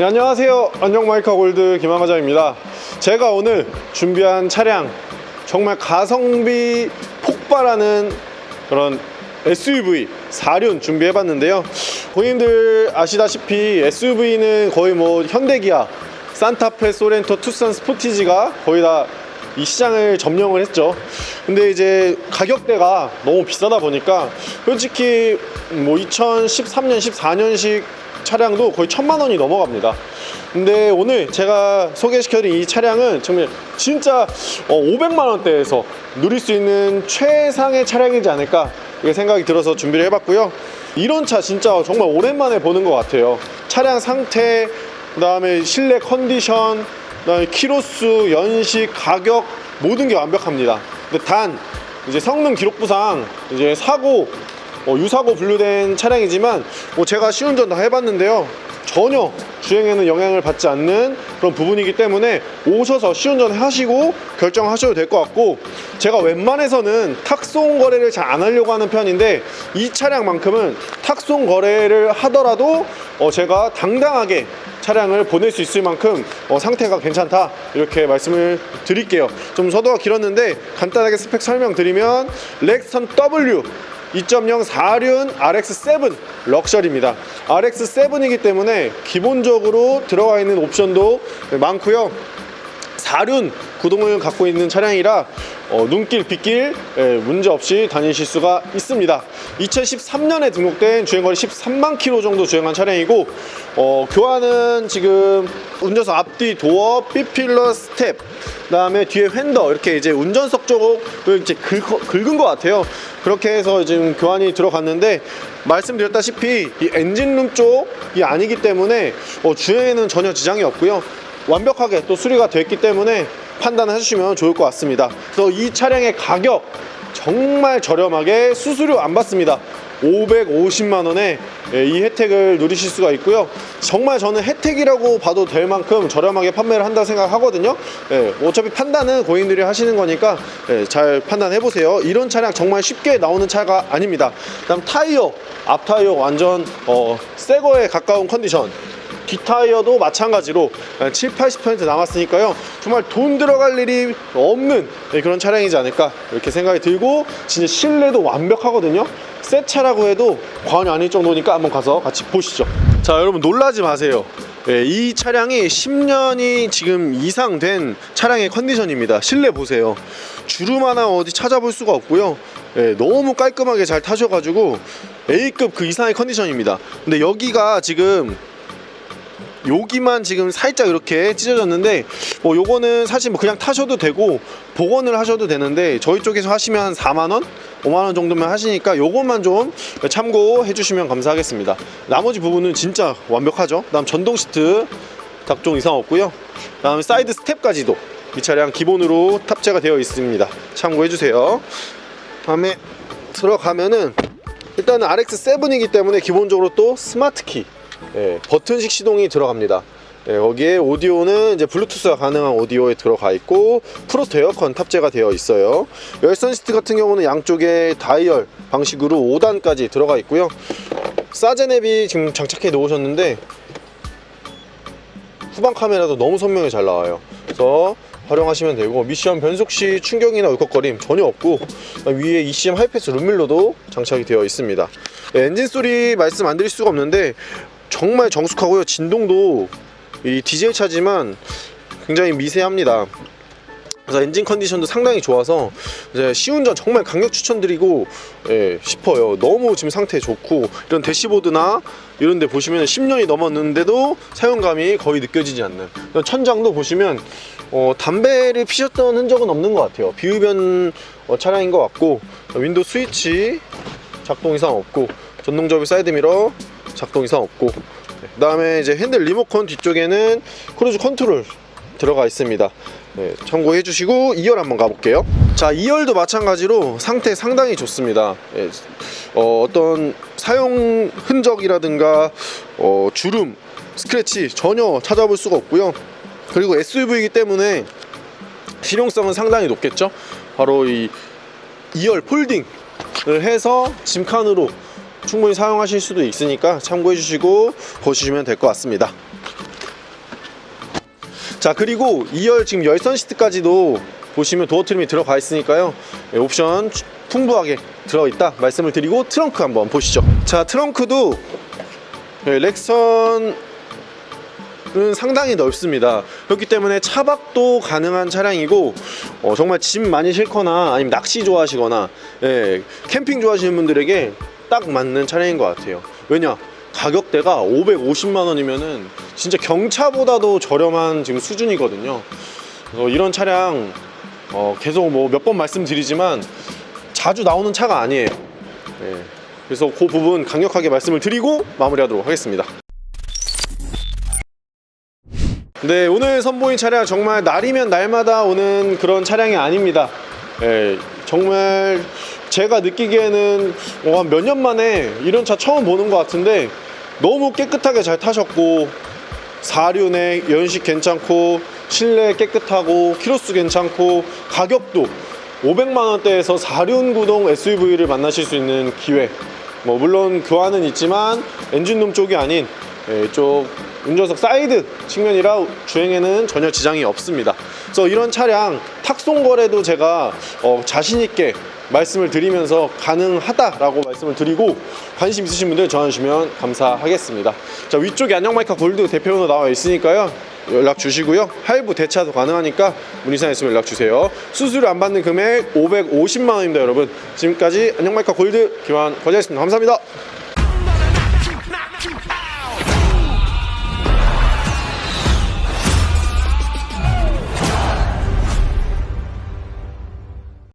네, 안녕하세요. 안녕 마이카 골드 김한과장입니다. 제가 오늘 준비한 차량 정말 가성비 폭발하는 그런 SUV 4륜 준비해봤는데요. 고객님들 아시다시피 SUV는 거의 뭐 현대기아, 산타페, 소렌토, 투싼, 스포티지가 거의 다 이 시장을 점령을 했죠. 근데 이제 가격대가 너무 비싸다 보니까 솔직히 뭐 2013년, 14년식 차량도 거의 천만 원이 넘어갑니다. 근데 오늘 제가 소개시켜드린 이 차량은 정말 진짜 500만 원대에서 누릴 수 있는 최상의 차량이지 않을까 이렇게 생각이 들어서 준비를 해봤고요. 이런 차 진짜 정말 오랜만에 보는 것 같아요. 차량 상태, 그 다음에 실내 컨디션, 그다음에 키로수, 연식, 가격 모든 게 완벽합니다. 근데 단 이제 성능 기록부상 이제 사고 어, 유사고 분류된 차량이지만 뭐 제가 시운전 다 해봤는데요. 전혀 주행에는 영향을 받지 않는 그런 부분이기 때문에 오셔서 시운전 하시고 결정하셔도 될 것 같고 제가 웬만해서는 탁송 거래를 잘 안 하려고 하는 편인데 이 차량만큼은 탁송 거래를 하더라도 어, 제가 당당하게 차량을 보낼 수 있을 만큼 어, 상태가 괜찮다 이렇게 말씀을 드릴게요 좀 서도가 길었는데 간단하게 스펙 설명드리면 렉스턴 W 2.0 4륜 RX7 럭셔리입니다. RX7이기 때문에 기본적으로 들어가 있는 옵션도 많고요. 4륜 구동을 갖고 있는 차량이라 어, 눈길, 빗길 예, 문제 없이 다니실 수가 있습니다. 2013년에 등록된 주행거리 13만 킬로 정도 주행한 차량이고 어, 교환은 지금 운전석 앞뒤 도어, B필러 스텝, 그 다음에 뒤에 휀더 이렇게 이제 운전석 쪽을 이제 긁, 긁은 것 같아요. 그렇게 해서 지금 교환이 들어갔는데 말씀드렸다시피 이 엔진룸 쪽이 아니기 때문에 어, 주행에는 전혀 지장이 없고요. 완벽하게 또 수리가 됐기 때문에 판단해 주시면 좋을 것 같습니다. 그래서 이 차량의 가격 정말 저렴하게 수수료 안 받습니다. 550만 원에 예, 이 혜택을 누리실 수가 있고요. 정말 저는 혜택이라고 봐도 될 만큼 저렴하게 판매를 한다 생각하거든요. 예, 어차피 판단은 고객님들이 하시는 거니까 예, 잘 판단해 보세요. 이런 차량 정말 쉽게 나오는 차가 아닙니다. 타이어, 앞 타이어 완전 어, 새 거에 가까운 컨디션. 뒷타이어도 마찬가지로 7, 80% 남았으니까요. 정말 돈 들어갈 일이 없는 네, 그런 차량이지 않을까 이렇게 생각이 들고 진짜 실내도 완벽하거든요. 새 차라고 해도 과언이 아닐 정도니까 한번 가서 같이 보시죠. 자, 여러분 놀라지 마세요. 예, 이 차량이 10년이 지금 이상 된 차량의 컨디션입니다. 실내 보세요. 주름 하나 어디 찾아볼 수가 없고요. 예, 너무 깔끔하게 잘 타셔가지고 A급 그 이상의 컨디션입니다. 근데 여기가 지금 여기만 지금 살짝 이렇게 찢어졌는데 뭐 요거는 사실 뭐 그냥 타셔도 되고 복원을 하셔도 되는데 저희 쪽에서 하시면 한 4만 원, 5만 원 정도면 하시니까 요것만 좀 참고해 주시면 감사하겠습니다. 나머지 부분은 진짜 완벽하죠. 그다음 전동 시트 작종 이상 없고요. 그다음에 사이드 스텝까지도 이 차량 기본으로 탑재가 되어 있습니다. 참고해 주세요. 다음에 들어가면은 일단은 RX7이기 때문에 기본적으로 또 스마트 키 예, 버튼식 시동이 들어갑니다. 예, 여기에 오디오는 이제 블루투스가 가능한 오디오에 들어가 있고 프로스트 에어컨 탑재가 되어 있어요. 열선 시트 같은 경우는 양쪽에 다이얼 방식으로 5단까지 들어가 있고요. 사제냅이 지금 장착해 놓으셨는데 후방 카메라도 너무 선명히 잘 나와요. 그래서 활용하시면 되고 미션 변속 시 충격이나 울컥거림 전혀 없고 위에 ECM 하이패스 룸밀러도 장착이 되어 있습니다. 예, 엔진 소리 말씀 안 드릴 수가 없는데 정말 정숙하고요. 진동도 이 디젤 차지만 굉장히 미세합니다. 그래서 엔진 컨디션도 상당히 좋아서 이제 시운전 정말 강력 추천드리고 예, 싶어요. 너무 지금 상태 좋고 이런 대시보드나 이런 데 보시면 10년이 넘었는데도 사용감이 거의 느껴지지 않는 천장도 보시면 어, 담배를 피셨던 흔적은 없는 것 같아요. 비흡연 어, 차량인 것 같고 윈도우 스위치 작동 이상 없고 전동접이 사이드미러 작동 이상 없고 그 다음에 이제 핸들 리모컨 뒤쪽에는 크루즈 컨트롤 들어가 있습니다. 네, 참고해 주시고 2열 한번 가볼게요. 자 2열도 마찬가지로 상태 상당히 좋습니다. 예, 어, 어떤 사용 흔적이라든가 어, 주름 스크래치 전혀 찾아볼 수가 없고요. 그리고 SUV이기 때문에 실용성은 상당히 높겠죠? 바로 이 2열 폴딩을 해서 짐칸으로 충분히 사용하실 수도 있으니까 참고해 주시고 보시면 될 것 같습니다. 자 그리고 2열 지금 열선 시트까지도 보시면 도어 트림이 들어가 있으니까요. 예, 옵션 추- 풍부하게 들어있다 말씀을 드리고 트렁크 한번 보시죠. 자 트렁크도 예, 렉선은 상당히 넓습니다. 그렇기 때문에 차박도 가능한 차량이고 어, 정말 짐 많이 싣거나 아니면 낚시 좋아하시거나 예, 캠핑 좋아하시는 분들에게 딱 맞는 차량인 것 같아요. 왜냐? 가격대가 550만 원이면은 진짜 경차보다도 저렴한 지금 수준이거든요. 그래서 이런 차량 어, 계속 뭐 몇 번 말씀드리지만 자주 나오는 차가 아니에요. 예, 그래서 그 부분 강력하게 말씀을 드리고 마무리하도록 하겠습니다. 네, 오늘 선보인 차량 정말 날이면 날마다 오는 그런 차량이 아닙니다. 예, 정말 제가 느끼기에는 어, 한몇 년 만에 이런 차 처음 보는 것 같은데 너무 깨끗하게 잘 타셨고 사륜에 연식 괜찮고 실내 깨끗하고 키로수 괜찮고 가격도 500만 원대에서 4륜 구동 SUV를 만나실 수 있는 기회. 뭐 물론 교환은 있지만 엔진룸 쪽이 아닌 예, 이쪽 운전석 사이드 측면이라 주행에는 전혀 지장이 없습니다. 그래서 이런 차량 탁송 거래도 제가 어, 자신 있게 말씀을 드리면서 가능하다라고 말씀을 드리고 관심 있으신 분들 전화 주시면 감사하겠습니다. 자 위쪽에 안녕마이카 골드 대표번호 나와 있으니까요. 연락 주시고요. 할부 대차도 가능하니까 문의 사항 있으면 연락 주세요. 수수료 안 받는 금액 550만 원입니다, 여러분. 지금까지 안녕마이카 골드 김한 거자였습니다. 감사합니다.